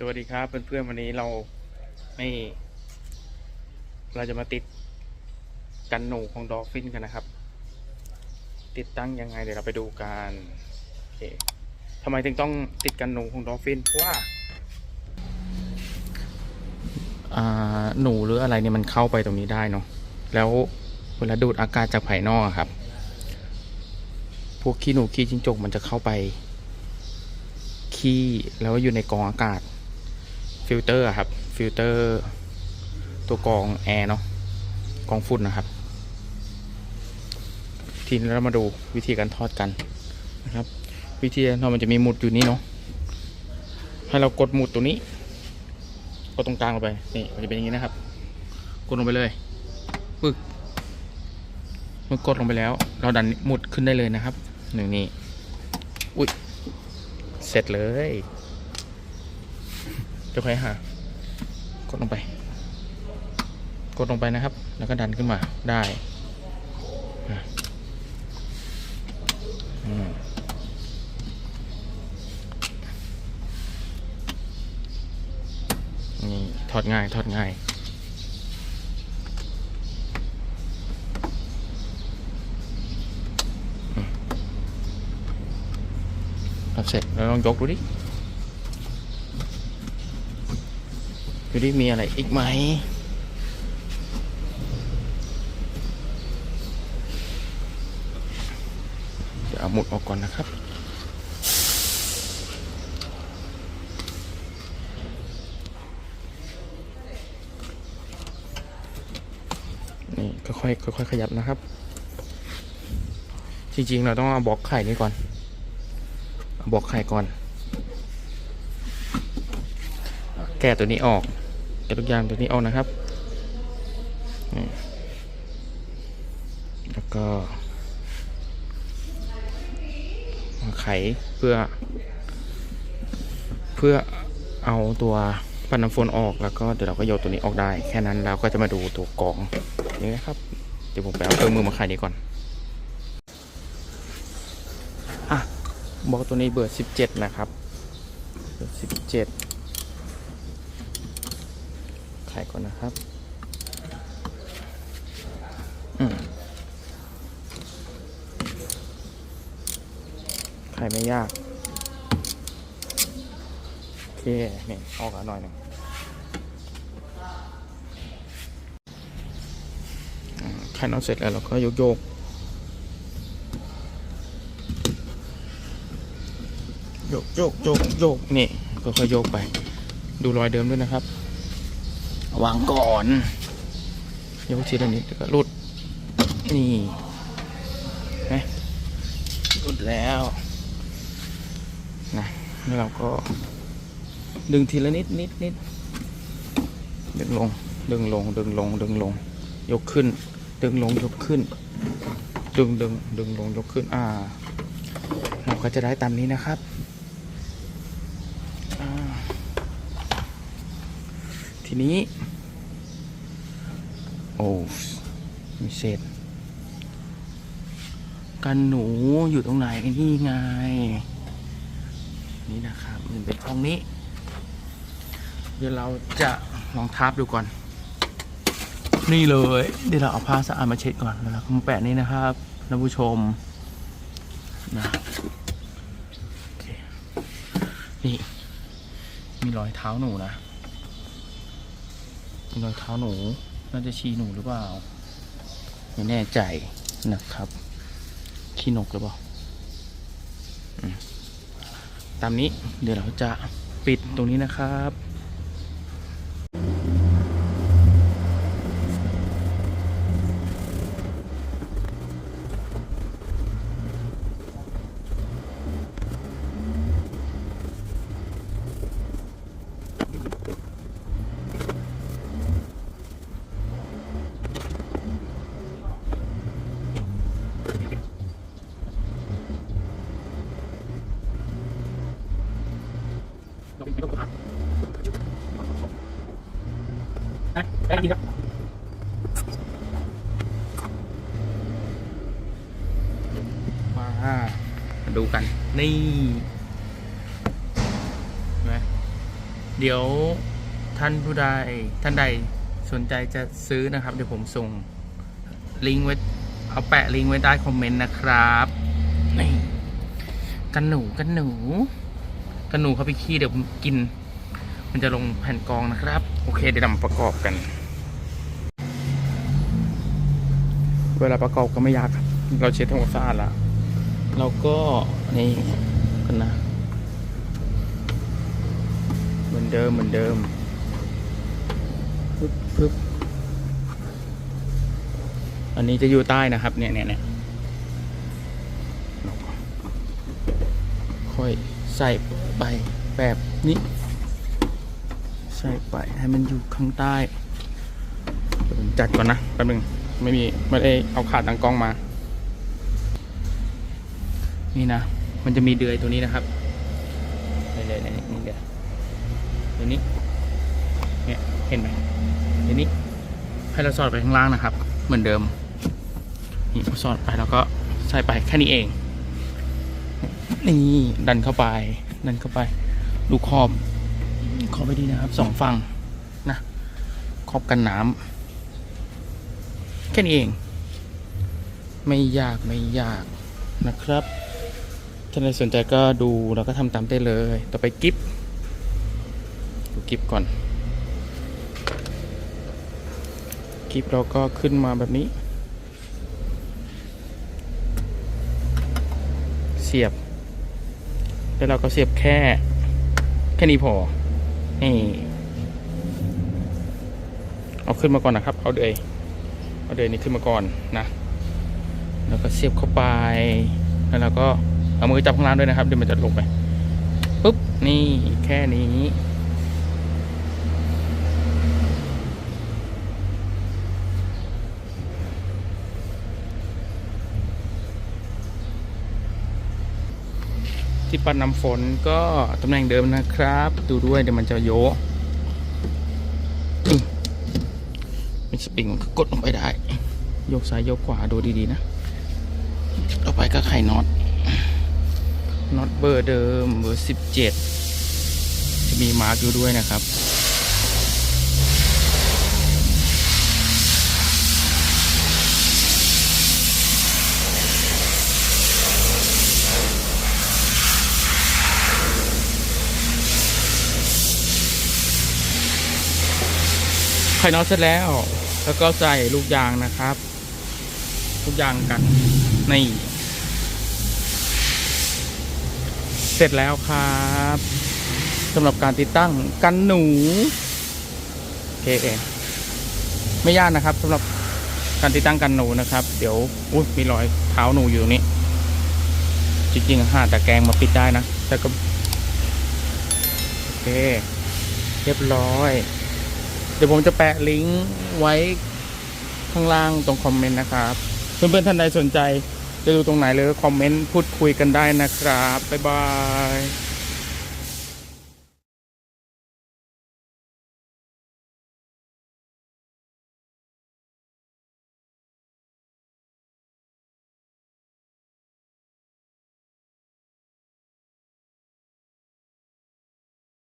สวัสดีครับเพื่อนๆวันนี้เราไม่ เราจะมาติดกันหนูของดอลฟินกันนะครับ ติดตั้งยังไงเดี๋ยวเราไปดูกันโอเคทำไมถึงต้องติดกันหนูของดอลฟินเพราะว่าอ่าหนูหรืออะไรเนี่ยมันเข้าไปตรงนี้ได้เนาะแล้วเวลาดูดอากาศจากภายนอกอะครับ พวกขี้หนูขี้จิ้งจกมันจะเข้าไปขี้แล้วอยู่ในกรองอากาศ ฟิลเตอร์ครับ ฟิลเตอร์ ตัวกรองแอร์เนาะกรองฝุ่นนะครับ ทีนี้เรามาดูวิธีการทอดกันนะครับ วิธีการทอดมันจะมีหมุดอยู่นี่เนาะให้เรากดหมุดตัวนี้กดตรงกลางลงไปนี่มันจะเป็นอย่างนี้นะครับ กดลงไปเลยปึ๊กเมื่อกดลงไปแล้ว เราดันหมุดขึ้นได้เลยนะครับหนึ่งนี่อุ้ยเสร็จเลย จะค่อยหากดลงไป กดลงไปนะครับ แล้วก็ดันขึ้นมาได้อืมนี่ถอดง่ายถอดง่ายเสร็จแล้วลองยกดูดิ ดูดิมีอะไรอีกไหมเดี๋ยวเอาหมุดออกก่อนนะครับ นี่ค่อยๆค่อยๆขยับนะครับ จริงๆ เราต้องเอาบล็อกไข่นี้ก่อนเอาบล็อกไข่ก่อน แกะตัวนี้ออก แกะทุกอย่างตัวนี้ออกนะครับ แล้วก็มาไขเพื่อ เพื่อเอาตัวปันน้ำฝนออกแล้วก็เดี๋ยวเราก็โยนตัวนี้ออกได้ แค่นั้นเราก็จะมาดูตัวกองนี่นะครับ เดี๋ยวผมไปเอาเครื่องมือมาไขนี้ก่อนอะบอกตัวนี้เบอร์สิบเจ็ดนะครับเบอร์สิบเจ็ด ขก่อนนะครับไขไม่ยาก โอเค นี่ออกอะหน่อยหนึ่งอ่าไขน็อตเสร็จแล้วเราก็โยกโยกโยกโยกโยกโยกนี่ก็ค่อยๆโยกไป ดูรอยเดิมด้วยนะครับ วางก่อนยกทีละนิดแล้วก็รุด นี่ไหมรุดแล้วนะแล้วเราก็ ดึงทีละนิดนิดนิดดึงลง ดึงลง ดึงลง ดึงลง ยกขึ้น ดึงลงยกขึ้น ดึงดึงดึงลงยกขึ้น อ่า เราก็จะได้ตามนี้นะครับอ่า ทีนี้ โอ้มีเศษกันหนูอยู่ตรงไหนนี่ไง นี่นะครับมันเป็นห้องนี้ เดี๋ยวเราจะลองทับดูก่อน นี่เลย เดี๋ยวเราเอาผ้าสะอาดมาเช็ดก่อนแล้วเราก็มาแปะนี่นะครับท่านผู้ชมนะนี่ มีรอยเท้าหนูนะ มีรอยเท้าหนู น่าจะชีหนูหรือเปล่า ไม่แน่ใจนะครับขี้นกหรือเปล่าตามนี้เดี๋ยวเราจะปิดตรงนี้นะครับ มามาดูกัน นี่เห็นไหมเดี๋ยวท่านผู้ใดท่านใดสนใจจะซื้อนะครับ เดี๋ยวผมส่งลิงก์ไว้เอาแปะลิงก์ไว้ใต้คอมเมนต์นะครับนี่กันหนูกันหนูกันหนูเขาไปขี้เดี๋ยวผมกิน มันจะลงแผ่นกองนะครับ โอเคเดี๋ยวเรามาประกอบกัน เวลาประกอบก็ไม่ยากครับ เราเช็ดทำความสะอาดแล้ว เราก็นี่กันนะ เหมือนเดิมเหมือนเดิมปึ๊บปึ๊บอันนี้จะอยู่ใต้นะครับ เนี่ยเนี่ยเนี่ยค่อยใส่ไปแบบนี้ ใส่ไปให้มันอยู่ข้างใต้ผมจัดก่อนนะแป๊บนึงไม่มีไม่ได้เอาขาดตังกล้องมา นี่นะ มันจะมีเดือยตัวนี้นะครับนี่เลยนี่นี่เดือยตัวนี้ เนี่ยเห็นไหมตัวนี้ ให้เราสอดไปข้างล่างนะครับ เหมือนเดิม นี่สอดไปแล้วก็ใส่ไปแค่นี้เอง นี่ดันเข้าไป ดันเข้าไป ดูขอบ ขอบไปดีนะครับสองฝั่งนะ ขอบกันน้ำแค่นี้เอง ไม่ยากไม่ยากนะครับ ถ้าใครสนใจก็ดูแล้วก็ทำตามได้เลย ต่อไปกิฟดูกิฟก่อน กิฟเราก็ขึ้นมาแบบนี้ เสียบ แล้วเราก็เสียบแค่ แค่นี้พอ นี่ เอาขึ้นมาก่อนนะครับ เอาเดยเอาเดยนี้ขึ้นมาก่อนนะ แล้วก็เสียบเข้าไป แล้วเราก็ เอามือจับข้างล่างด้วยนะครับเดี๋ยวมันจะลงไปปุ๊บนี่แค่นี้ที่ปัดน้ำฝนก็ตำแหน่งเดิมนะครับ ดูด้วยเดี๋ยวมันจะโยกอืมเป็นสปริงมันก็กดลงไปได้ โยกซ้ายโยกขวาดูดีๆนะ ต่อไปก็ไข่น็อต น็อตเบอร์เดิมเบอร์สิบเจ็ดจะมีมาร์กอยู่ด้วยนะครับไข่น็อตเสร็จแล้ว แล้วก็ใส่ลูกยางนะครับ ลูกยางกันนี่ เสร็จแล้วครับสำหรับการติดตั้งกันหนูโอเคไม่ยากนะครับสำหรับการติดตั้งกันหนูนะครับ เดี๋ยวอุ้ยมีรอยเท้าหนูอยู่นี้จริงๆหาตะแกรงมาปิดได้นะแต่ก็โอเค เรียบร้อย เดี๋ยวผมจะแปะลิงก์ไว้ข้างล่างตรงคอมเมนต์นะครับ เพื่อนๆท่านใดสนใจ จะดูตรงไหนเลยคอมเมนต์พูดคุยกันได้นะครับ บ๊ายบาย